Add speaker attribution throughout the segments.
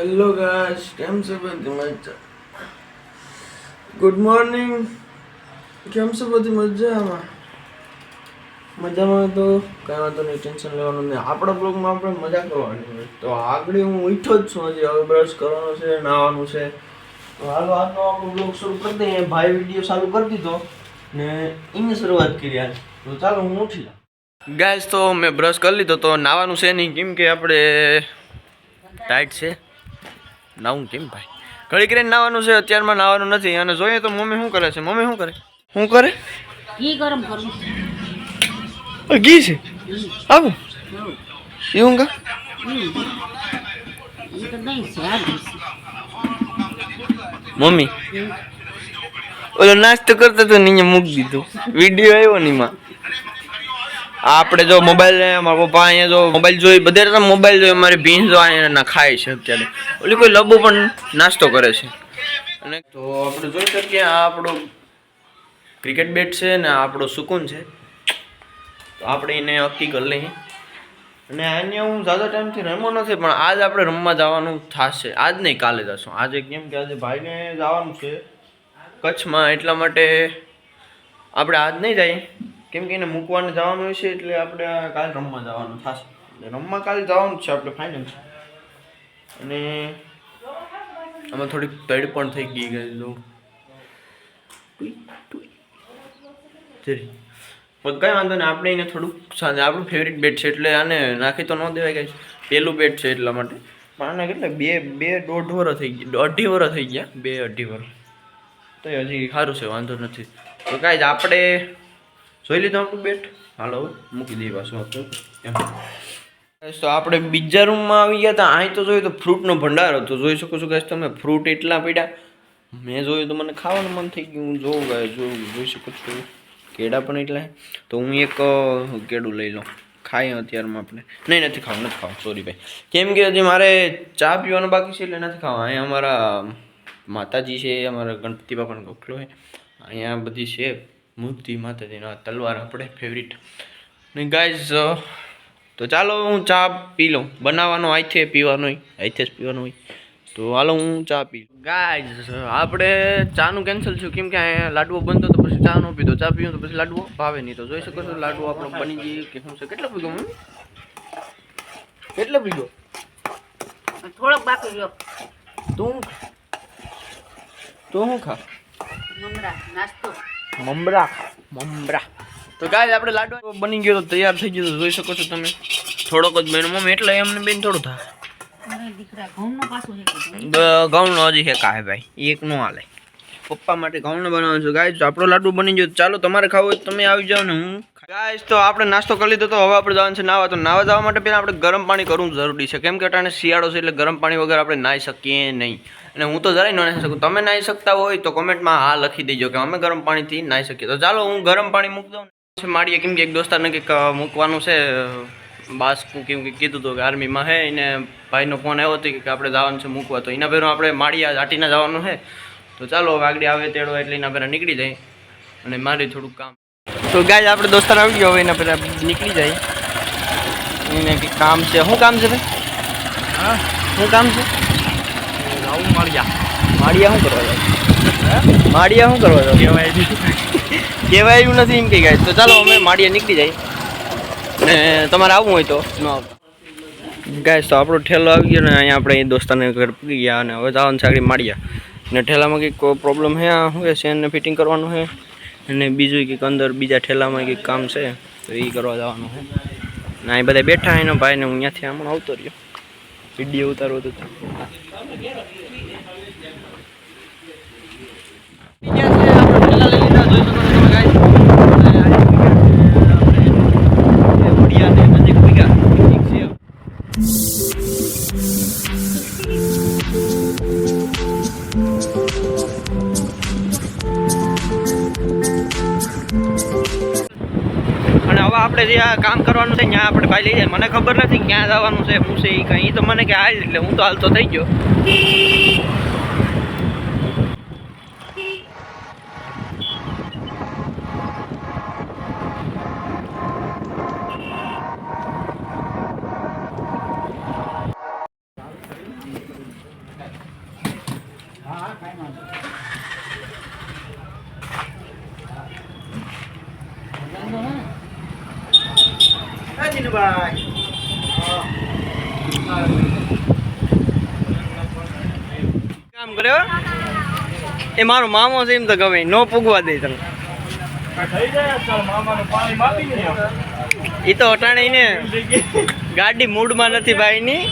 Speaker 1: Hello guys કેમ છે બધી મજા? ગુડ મોર્નિંગ કેમ છે બધી મજામાં? મજામાં તો કાંઈ વાંધો નહીં ટેન્શન લેવાનું નહીં. આપણા બ્લોગમાં આપણે મજા કરવાની હોય. તો આગળ હું ઉઠ્યો જ છું હજી. હવે બ્રશ કરવાનો છે નાહવાનું છે. તો હાલો, આજનો આપણો બ્લોગ શરૂ કરી દઈએ. ભાઈ વીડિયો ચાલુ કરી દીધો ને એની શરૂઆત કરી આજ તો ચાલો, હું ઉઠી ગાઈસ તો મેં બ્રશ કરી લીધો, તો નાવાનું છે નહીં. કેમ કે આપણે ટાઈટ છે. નાવું કેમ ભાઈ? ઘડી કરીને નાવાનું છે અત્યારમાં નાવાનું નથી. અને જોઈએ તો મમ્મી શું કરે છે? મમ્મી શું કરે? શું કરે?
Speaker 2: ઘી ગરમ
Speaker 1: કરું. ઘી છે? આવું. એવું કા? મમ્મી? ઓલો નાસ્તો કરતો તો ને અહીંયા મૂકી દીધું. વીડિયો આવ્યો ને આ આપણે જો મોબાઈલ મારા પપ્પા અહીંયા જો મોબાઈલ જોઈ, બધે તો મોબાઈલ જોઈ, અમારી ભીંસ જો અહીંયા ખાય છે અત્યારે. ઓલી કોઈ લબુ પણ નાસ્તો કરે છે. અને તો આપણે જોઈ શકીએ આ આપણો ક્રિકેટ બેટ છે ને આપણો સુકૂન છે. તો આપણે એને હકી કરી લઈએ. અને અહીંયા હું ઝાઝા ટાઈમથી રમ્યો નથી, પણ આજ આપણે રમવા જવાનું થશે. આજ નહીં કાલે જશું. આજે કેમ કે આજે ભાઈને જવાનું છે. કચ્છમાં એટલા માટે આપણે આજ નહીં જઈએ. કેમ કે એને મૂકવાને જવાનું છે એટલે આપણે કાલે રમવા જવાનું થશે. એટલે રમવા કાલે જવાનું છે, આપણે ફાઇનલ અને આમાં થોડીક તડ પણ થઈ ગઈ પણ કંઈ વાંધો નહીં, આપણે એને થોડુંક સાંજે, આપણું ફેવરિટ બેટ છે એટલે આને નાખી તો ન દેવાય કંઈ. પહેલું બેટ છે એટલા માટે. પણ આને કેટલા, બે બે દોઢ વર થઈ ગયા, અઢી વર થઈ ગયા. બે, અઢી વરસ તો હજી સારું છે, વાંધો નથી. તો કાંઈ જ આપણે જોઈ લીધું આપણું બેટ? હાલો, મૂકી દઈએ પાછું તો આપણે બીજા રૂમમાં આવી ગયા હતા. અહીં તો જોયું તો ફ્રૂટનો ભંડાર હતો. જોઈ શકો છો ગાઈસ તમે ફ્રૂટ એટલા પડ્યા. મેં જોયું તો મને ખાવાનું મન થઈ ગયું. હું જોઉં ગાય જોઉં, જોઈ શકો છો. કેળા પણ એટલા તો હું એક કેળું લઈ લઉં. ખાઈએ અત્યારમાં આપણે. નહીં, નથી ખાવું નથી ખાવું. સોરી ભાઈ. કેમ કે હજી મારે ચા પીવાનું બાકી છે એટલે નથી ખાવા. અહીંયા અમારા માતાજી છે, અમારા ગણપતિ બાપાનો ગોખલો છે. અહીંયા બધી છે. મૂર્તિ માતાજીના તલવાર આપણે ફેવરિટ ને ગાઈઝ તો ચાલો હું ચા પી લઉં. બનાવવાનો આઈથે પીવાનો અહીંથી જ પીવાનો હોય. તો હાલો હું ચા પી ગાઈઝ આપણે ચાનું કેન્સલ થયું કેમ કે અહીંયા લાડવો બનતો તો પછી ચા નો પીધો. ચા પીવું તો પછી લાડવો ભાવે નહીં તો. જોઈ શકો છો લાડવો આપણો બની ગઈ કે શું છે? કેટલો પીગો મમ્મી? કેટલો પીગો
Speaker 2: થોડોક બાકી ગયો
Speaker 1: તું તું શું ખા?
Speaker 2: નાસ્તો.
Speaker 1: મમરા મમરા. તો ગાય આપણે લાડવા બની ગયો તો તૈયાર થઈ ગયો તો જોઈ શકો છો તમે. થોડોક જ બેન મમ્મી એટલે એમને બેન થોડું થાય.
Speaker 2: ઘઉંનો
Speaker 1: હજી હેકા હે ભાઈ એક નો હાલે. પપ્પા માટે ઘઉંનો બનાવવાનું છે. ગાય આપણો લાડુ બની ગયો. ચાલો, તમારે ખાવું હોય તમે આવી જાઓ ને હું ગાય તો આપણે નાસ્તો કરી લીધો તો હવે આપણે જવાનું છે નાવા. તો નાવા જવા માટે પહેલાં આપણે ગરમ પાણી કરવું જરૂરી છે. કેમ કે અટાણે શિયાળો છે એટલે ગરમ પાણી વગર આપણે નાહી શકીએ નહીં. અને હું તો જરાય ન નાહી શકું. તમે નાહી શકતા હોય તો કોમેન્ટમાં હા લખી દેજો કે અમે ગરમ પાણીથી નાહી શકીએ. તો ચાલો, હું ગરમ પાણી મૂકી દઉં. માડીએ કેમ કે એક દોસ્તારને કંઈક મૂકવાનું છે. બાસ્કું કેમ કે કીધું હતું કે આર્મીમાં હે. એને ભાઈનો ફોન આવ્યો હતો કે આપણે જવાનું છે મૂકવા. તો એના પહેલાં આપણે માળીયા આટીના જવાનું છે. તો ચાલો વાગડી આવે તેડો એટલે એના પહેલાં નીકળી જાય અને મારે થોડુંક કામ. તો ગાય આપણે દોસ્તાર આવી ગયો હવે એના પહેલાં નીકળી જાય. એને કંઈક કામ છે. શું કામ છે ભાઈ? હા? શું કામ છે? આવું માળિયા. માળિયા શું કરવા જાય માળિયા શું કરવા જાય કહેવાય એવું નથી એમ કે ગાય તો ચાલો અમે માળિયા નીકળી જાય. ને તમારે આવવું હોય તો. ન આવતા ગાય તો આપણો ઠેલો આવી ગયો ને અહીંયા આપણે દોસ્તાને ઘર પૂરી ગયા અને હવે જવાનું છે આગળ માળિયા. ને ઠેલામાં કંઈક પ્રોબ્લેમ છે આ શું કે શેનને ફિટિંગ કરવાનું છે અને બીજું કંઈક અંદર બીજા ઠેલામાં કંઈક કામ છે? તો એ કરવા જવાનું છે ને અહીં બધા બેઠા એનો ભાઈને હું અહીંયાથી હમણાં આવતો રહ્યો. વીડિયો ઉતારવો તો. આપણે જે આ કામ કરવાનું છે, ત્યાં આપણે ભાઈ લઈ જાય. મને ખબર નથી ક્યાં જવાનું છે, શું છે એ કંઈ. તો મને કે હાલ એટલે હું તો હાલતો થઈ ગયો. કામ કર્યો? એ મારો મામો છે, એમ તો ગમે. નો પૂગવા દે તમે એ તો અટાણે ને ગાડી મૂડમાં નથી ભાઈ ની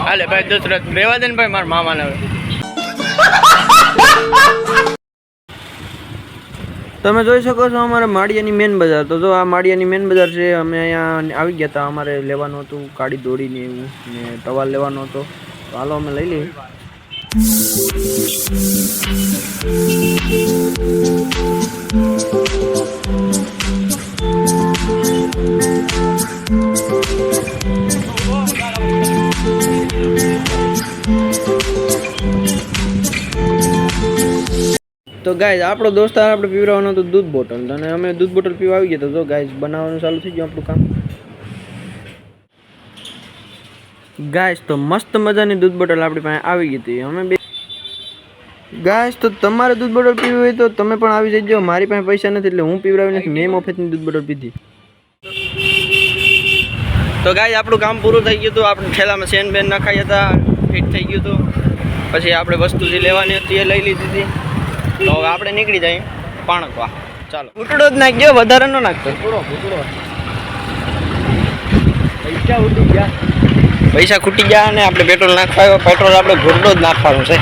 Speaker 1: હાલે ભાઈ દોસ્ત રેવા દે ને ભાઈ મારા મામાને હવે. તમે જોઈ શકો છો અમારે માળિયાની મેન બજાર. તો જો આ માળિયાની મેન બજાર છે, અમે અહીંયા આવી ગયા હતા. અમારે લેવાનું હતું કાળી દોડીને એવું, ને ટવાલ લેવાનો હતો. તો હાલો અમે લઈ લઈએ. તો ગાઈઝ આપણો દોસ્તાર આપણે પીવડાવવાનો હતો દૂધ બોટલ અને અમે દૂધ બોટલ પીવા આવી ગયા તો ગાય બનાવવાનું ચાલુ થઈ ગયું આપણું કામ. ગાઈઝ તો મસ્ત મજાની દૂધ બોટલ આપણી પાસે આવી ગઈ હતી. અમે બે ગાઈઝ તો તમારે દૂધ બોટલ પીવી હોય તો તમે પણ આવી જજો. મારી પાસે પૈસા નથી એટલે હું પીવડાવી નથી. મેં મફતની દૂધ બોટલ પીધી. તો ગાય આપણું કામ પૂરું થઈ ગયું હતું. આપણે ઠેલામાં સેન બેન નખાઈ હતા. ફિટ થઈ ગયું હતું. પછી આપણે વસ્તુ જે લેવાની હતી, એ લઈ લીધી હતી. તો હવે આપણે નીકળી જઈએ પાણકવા. ચાલો. ઉટડો જ નાખજો વધારે ન નાખતો. પૈસા ઉડી ગયા. પૈસા ખૂટી ગયા અને આપણે પેટ્રોલ નાખવા પેટ્રોલ આપણે ઘૂરડો જ નાખવાનું છે.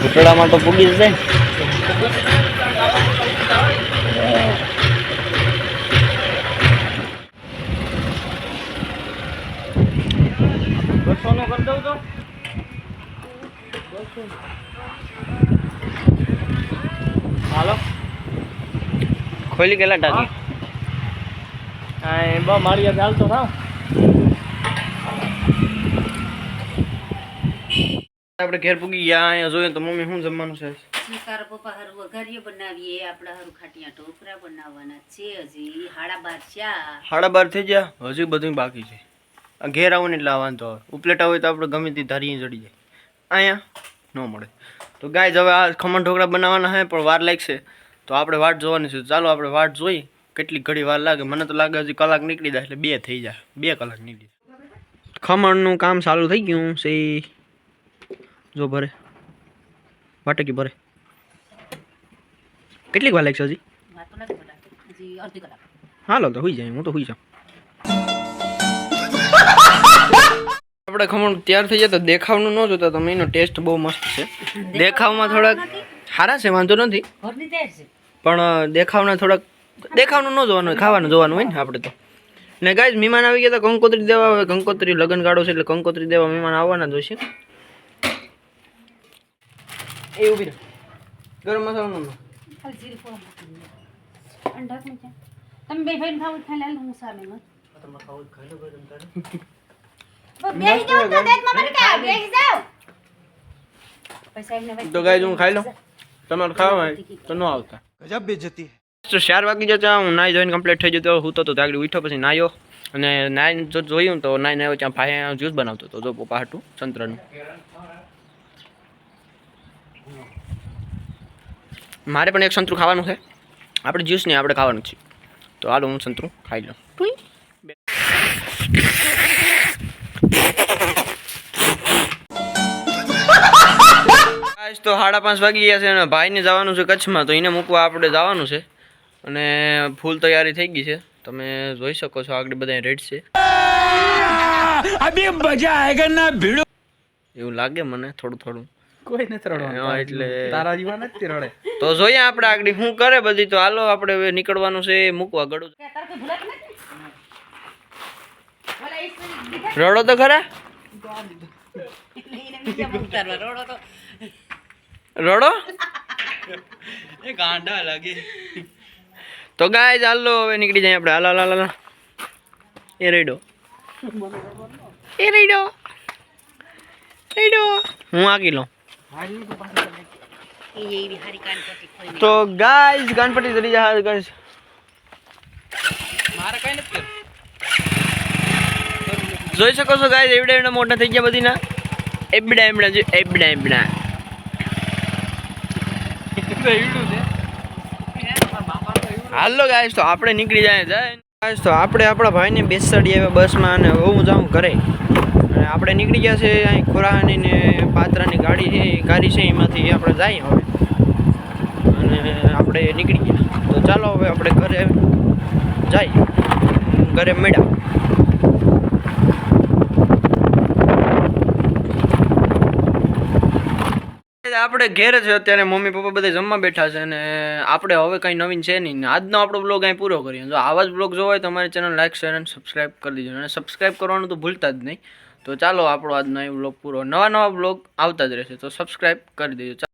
Speaker 1: ઘૂંટડામાં તો પૂગી જ જાય. ખોલી ગયેલા ટાંકી
Speaker 3: બ મારી ચાલતો ના
Speaker 1: આપણે ઘેર પૂગી ગયા અહીંયા જોઈએ તો મમ્મી શું જમવાનું છે?
Speaker 2: તારા પપ્પા હારું વઘારીએ બનાવીએ. આપણા હારું ખાટિયા ઢોકરા બનાવવાના છે હજી. હાડા બાર ચા
Speaker 1: હાડા બાર થઈ ગયા? હજી બધું બાકી છે. આ ઘેર આવું ને એટલે વાંધો આવે. ઉપલેટા હોય તો આપણે ગમે તે ધારી ચડી જાય. અહીંયા ન મળે. તો ગાય હવે આ ખમણ ઢોકળા બનાવવાના છે પણ વાર લાગશે. તો આપણે વાટ જોવાની છે. ચાલો આપણે વાટ જોઈ કેટલી ઘડી વાર લાગે. મને તો લાગે હજી કલાક નીકળી જાય એટલે બે થઈ જાય. બે કલાક નીકળી જાય. ખમણનું કામ ચાલુ થઈ ગયું છે જો ભરે. વાટકી ભરે. કેટલીક વાર લાગશે હજી? હાલો તો હોઈ જાય હું તો હોઈ જાઉં. આપણે ખમણ તૈયાર થઈ જાય તો દેખાવનું ન જોતા તમે એનો ટેસ્ટ બહુ મસ્ત છે. દેખાવમાં થોડાક સારા છે વાંધો નથી. પણ દેખાવના થોડાક દેખાવનું ન જોવાનું હોય ખાવાનું જોવાનું હોય ને આપણે તો. ને ગાય મહેમાન આવી ગયા તો કંકોત્રી દેવા આવે. કંકોત્રી લગ્ન ગાળો છે એટલે કંકોત્રી દેવા મહેમાન આવવાના જ હોય છે. એ ઊભી ગરમ મસાલો નો
Speaker 2: ખાલી જીરું ફોડો અને ઢાંકણું છે. તમે બે ભાઈને ખાવું ખાઈ લાલ હું સામે મત બેસી જાઓ તો દેખમાં મને કે બેસી જાઓ પૈસા એમને
Speaker 1: તો ગાય હું ખાઈ લઉં. તમારે ખાવા તો ન આવતા.
Speaker 3: ગજબ બેજતી
Speaker 1: તો ચાર વાગી જતા હું નાઈ જોઈને કમ્પ્લીટ થઈ જતો હું તો આગળ ઉઠ્યો પછી નાયો. અને નાઈ જો જોયું તો નાઈ નાયો ત્યાં ભાઈ જ્યુસ બનાવતો હતો જો પપ્પા હતું સંતરાનું. મારે પણ એક સંતરું ખાવાનું છે. આપણે જ્યુસ નહીં આપણે ખાવાનું છે. તો હાલો હું સંતરું ખાઈ લઉં. તો સાડા પાંચ વાગી ગયા છે અને ભાઈને જવાનું છે કચ્છમાં તો એને મૂકવા આપણે જવાનું છે. અને ફૂલ તૈયારી થઈ ગઈ છે. તમે જોઈ શકો છો આગળ બધા રેડ છે.
Speaker 3: અભી મજા આયેગા ના ભીડો.
Speaker 1: એવું લાગે મને થોડું થોડું.
Speaker 3: કોઈ નથી રડવાનું
Speaker 1: એટલે
Speaker 3: તારા જીવા નથી રડે.
Speaker 1: તો જોઈએ આપણે આગળ શું કરે બધી. તો હાલો આપણે હવે નીકળવાનું છે મૂકવા ગળું. રડો તો ખરા
Speaker 2: એટલે એને બીજા ઉતારવા રોડો?
Speaker 1: એ ગાંડા લાગે. તો ગાય ચાલો હવે નીકળી જાય આપણે. હાલો હાલો હાલો. એ રેડો. એ રેડો. રેડો. હું આગી લઉં તો ગાઈસ ગણપતિ ચડી જાય. ગાઈસ.
Speaker 3: મારે કઈ નથી
Speaker 1: જોઈ શકો છો ગાય એવડા એવડા મોટા થઈ ગયા બધીના. એબડા એબડા જો એબડા એબડા. હાલો ગાઈસ તો આપણે નીકળી જાય જાય તો આપણે આપણા ભાઈને બેસાડીએ હવે બસમાં અને હું જાઉં ઘરે. અને આપણે નીકળી ગયા છે અહીં ખોરાની ને પાત્રાની ગાડી છે ગાડી છે, એમાંથી આપણે જઈએ હવે. અને આપણે નીકળી ગયા. તો ચાલો હવે આપણે ઘરે જઈએ. ઘરે મળ્યા. આપણે ઘેર છે અત્યારે મમ્મી પપ્પા બધા જમવા બેઠા છે અને આપણે હવે કંઈ નવીન છે નહીં. આજનો આપણો બ્લોગ અહીં પૂરો કરીએ. જો આવા જ બ્લોગ જોવો હોય તો અમારી ચેનલ લાઈક શેર અને સબસ્ક્રાઈબ કરી દીજો. અને સબસ્ક્રાઈબ કરવાનું તો ભૂલતા જ નહીં. તો ચાલો આપણો આજનો અહીં બ્લોગ પૂરો. નવા નવા બ્લોગ આવતા જ રહેશે. તો સબસ્ક્રાઈબ કરી દેજો.